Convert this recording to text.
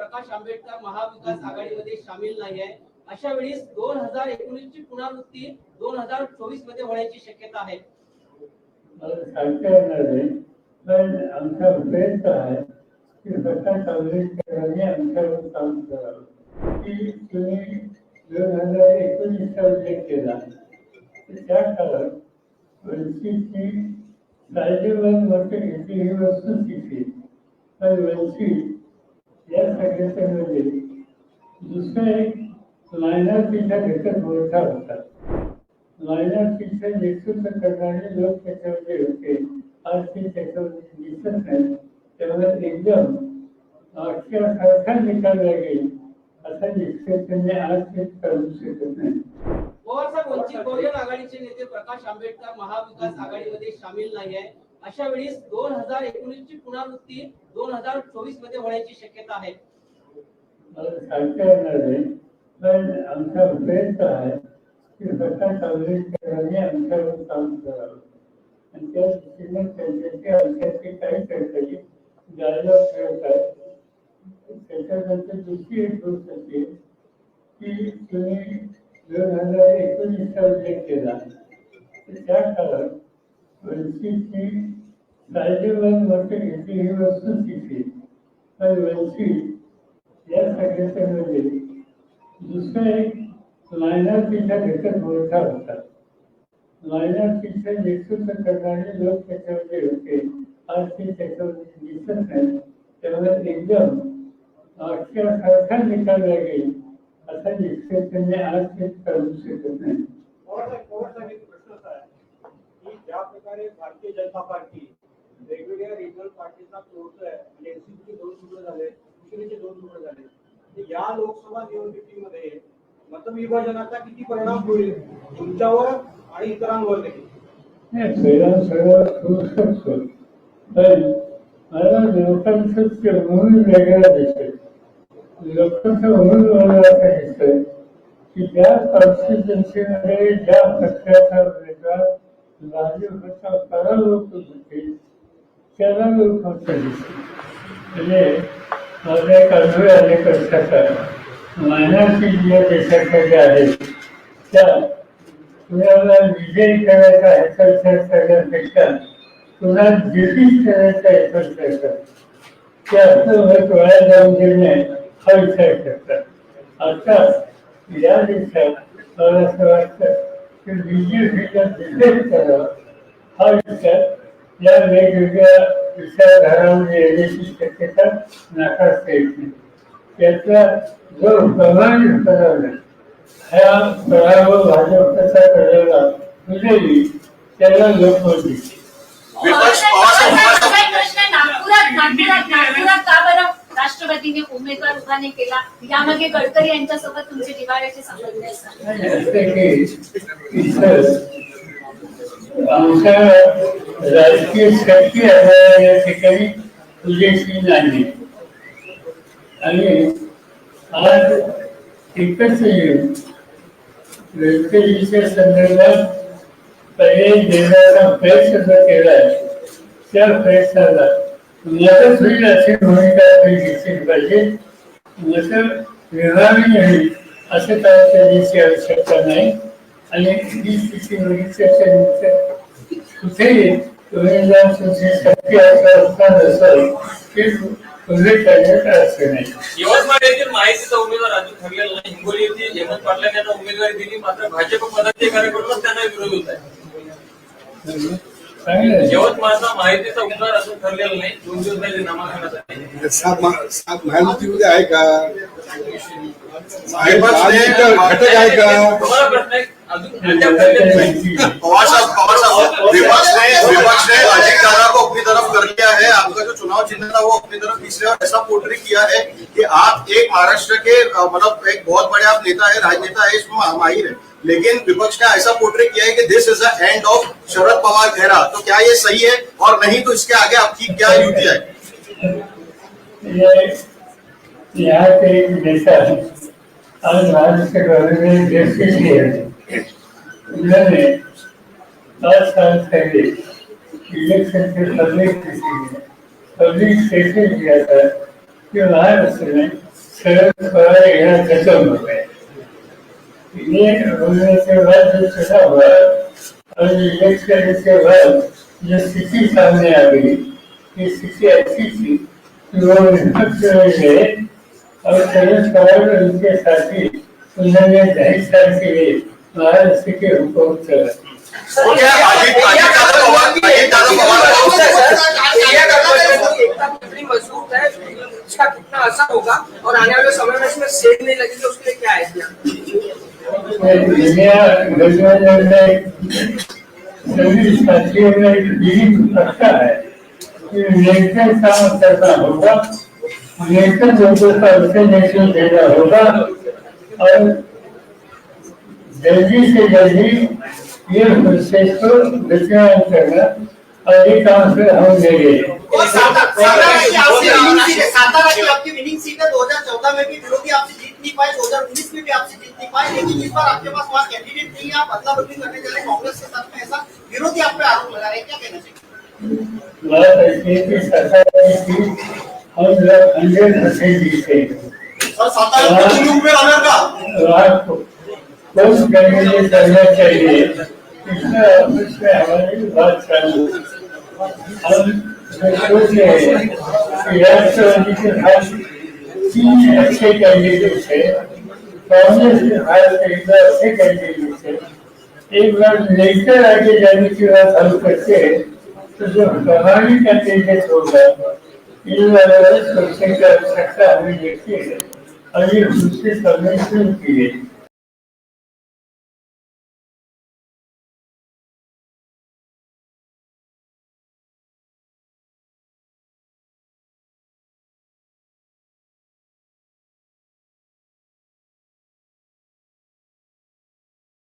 प्रकाश आंबेडकर महाविकास आघाडीमध्ये सामील नाही आहे. अशा वेळेस दोन हजार एकोणीस ची पुनरावृत्ती दोन हजार चोवीसमध्ये होण्याची शक्यता आहे. सांगता येणार नाही पण आमचा प्रयत्न आहे की प्रकाश आंबेडकरांनी आमच्यावर काम करावं. की तुम्ही दोन हजार एकोणीसचा उल्लेख केला त्या काळात वंचितची कायदेवान वाटत घेतली ही वस्तुस्थिती पण वंचित या संघटनेमध्ये दुसरं एक मायनॉरिटीचा घटक मोठा होता. मायनॉरिटीचं नेतृत्व करणारे लोक त्याच्यामध्ये होते. आज ते त्याच्यामध्ये दिसत नाही. त्यामुळे एकदम अक्षरसारखा निकाल लागेल. असा निष्कर्षाने आज ते करू शकत नाही. पवार साहेब वंचित बहुजन आघाडीचे नेते प्रकाश आंबेडकर महाविकास आघाडीमध्ये सामील नाही आहे. अशा वेळी दोन हजार एकोणीस ची पुनरावृत्ती दोन हजार चोवीसमध्ये होण्याची शक्यता आहे. मला सांगता येणार नाही पण आमचा प्रयत्न आहे की आमच्यावर काम करावं. आणि त्या दृष्टीने त्यांच्याशी आमच्याशी काही करता येईल आहे. त्याच्यानंतर दुसरी एक गोष्ट अशी की तुम्ही दोन हजार एकोणीसचा उल्लेख केला. त्या काळात वंचितची कायदेवान वाटत घेतली ही वस्तुस्थिती पण वंचित या संघटनेमध्ये म्हणजे दुसरा एक मायनॉरिटीचा घटक मोठा होता. मायनॉरिटीचं नेतृत्व करणारे लोक त्याच्यामध्ये होते. आज ते त्याच्यामध्ये दिसत नाही. त्यामुळे एकदम अक्षरसारखा निकाल लागेल. असा निष्कर्षाने आज ते करू शकत नाही पवार साहेब पवार साहेब एक प्रश्न असा आहे की ज्या प्रकारे भारतीय जनता पार्टी वेगवेगळ्या रिजनल पार्टीचा तोडतोय. म्हणजे एनसीपीचे दोन तुकडे झाले शिवसेनेचे दोन तुकडे झाले. या लोकसभा निवडणुकीमध्ये मतविभाजनाचा किती परिणाम होईल? तुमच्यावर आणि इतरांवर देखील. मला लोकांचं म्हणून वेगळा दिसेल लोकांचं म्हणून मला असं दिसतंय की ज्या कॉन्स्टिट्युन्सीमध्ये ज्या पक्षाचा उमेदवार राजीव होता परालोक होते त्याला म्हणजे माझा एक अनुभव अनेक वर्षाचा मायनॉरिटी ज्या देशामध्ये त्या कुणाला विजयी करायचा ह्याचा करण्यापेक्षा कुणाला डिफीट करायचा याचा विचार करतात ते आपलं मत जाऊन देणे हा विचार करतात. आता या दिवसात मला असं वाटतं की बीजेपीला डिफेक्ट करावा हा विचार या वेगवेगळ्या विचारधारामध्ये येण्याची शक्यता नाकारता येत नाही त्याचा जो प्रमाणित पराभव ह्या पराभव भाजपचा करायला तुझेही त्याला लोक होती. राष्ट्रवादीने उमेदवार उभा केला यामागे गडकरी यांच्यासोबत तुमचे दिवाळ्याचे संबंध आहेत राजकीय शक्ती आहे या ठिकाणी तुझ्याशी नाही आणि आज एकच गडकरीच्या संदर्भात पर्याय देण्याचा प्रयत्न केला त्या प्रयत्नाला मदत होईल अशी भूमिका आपण घेतली पाहिजे. मत विभागणी होईल असं काय करण्याची आवश्यकता नाही. आणि ही स्थिती बघितल्याच्यानंतर कुठेही तुम्ही जर तुमची शक्ती असं करण्यात अडचण नाही. यवतमाळ येथील माहितीचा उमेदवार ठरलेला नाही हिंगोली येथील हेमंत उमेदवारी दिली मात्र भाजप पदाचे कार्यकर्ते त्यांना विरोध होत आहे. यवतमाळचा माहितीचा उमेदवार अजून ठरलेला नाही. दोन दिवस झाले नामांकनासाठी सात मा- सात महायुतीमध्ये आहे का? आहे महायुतीचा घटक आहे का? तुम्हाला प्रश्न आहे? अजून अद्याप ठरलेलं नाही. पवार साहब पवार साहब विपक्ष ने विपक्ष ने अजीत दादा को अपनी तरफ़ कर लिया है। आपका जो चुनाव चिन्ह था वो अपनी तरफ़ इसलिए और ऐसा पोर्ट्री किया है कि आप एक महाराष्ट्र के अ, मतलब एक बहुत बड़े आप नेता है राजनेता है इसमें मा- माहिर है। लेकिन विपक्ष ने ऐसा पोर्ट्रे किया है कि this is the end of Sharad Pawar घेरा। तो क्या ये सही है? और नहीं तो इसके आगे आपकी क्या युति है? के उन्होंने पहले पब्लिक स्टेटमेंट किया था कि महाराष्ट्र में शरद पवार खत्म हो ये होने के बाद जो चुना हुआ और इलेक्ट करने के बाद जो स्थिति सामने आ गई ये स्थिति ऐसी थी कि वो विपक्ष में गए और शरद पवार और उनके साथी उन्होंने ढाई साल के लिए महाराष्ट्र के हुकूमत चला कितनी है असर होगा और आने वाले समय में इसमें सेल नहीं लगेगी, उसके लिए क्या आइडिया दुनिया गठबंधन में सभी साथियों में एक दीर्घ पक्का है कि निरंतर काम करना होगा निरंतर लोगों का उसे नेतृत्व देना होगा और जल्दी से जल्दी ये प्रोसेस को विचार करना काम हम ले गए। आपकी विनिंग सीट है सातारा आपकी विनिंग सीट है 2014 में भी विरोधी आपसे जीत नहीं पाए 2019 में भी आपसे जीत नहीं पाए लेकिन इस बार आपके पास वहाँ कैंडिडेट नहीं है। आप अदला बदली करने जा रहे कांग्रेस के साथ में ऐसा विरोधी आप पे आरोप लगा रहे हैं क्या कहना चाहिए? की हम लोग हंड्रेड परसेंट जीते सर सातारा में उम्मीदवार का? रात को कुछ करना चाहिए? इसमें ऑफिस में हमारी बात चालू हम एक बार लेकर आगे जाने की बात हम करते तो जो हमारी कैंडिडेट होगा इन वाले सोचने की आवश्यकता हमें देखती है और ये दूसरे समय शुरू की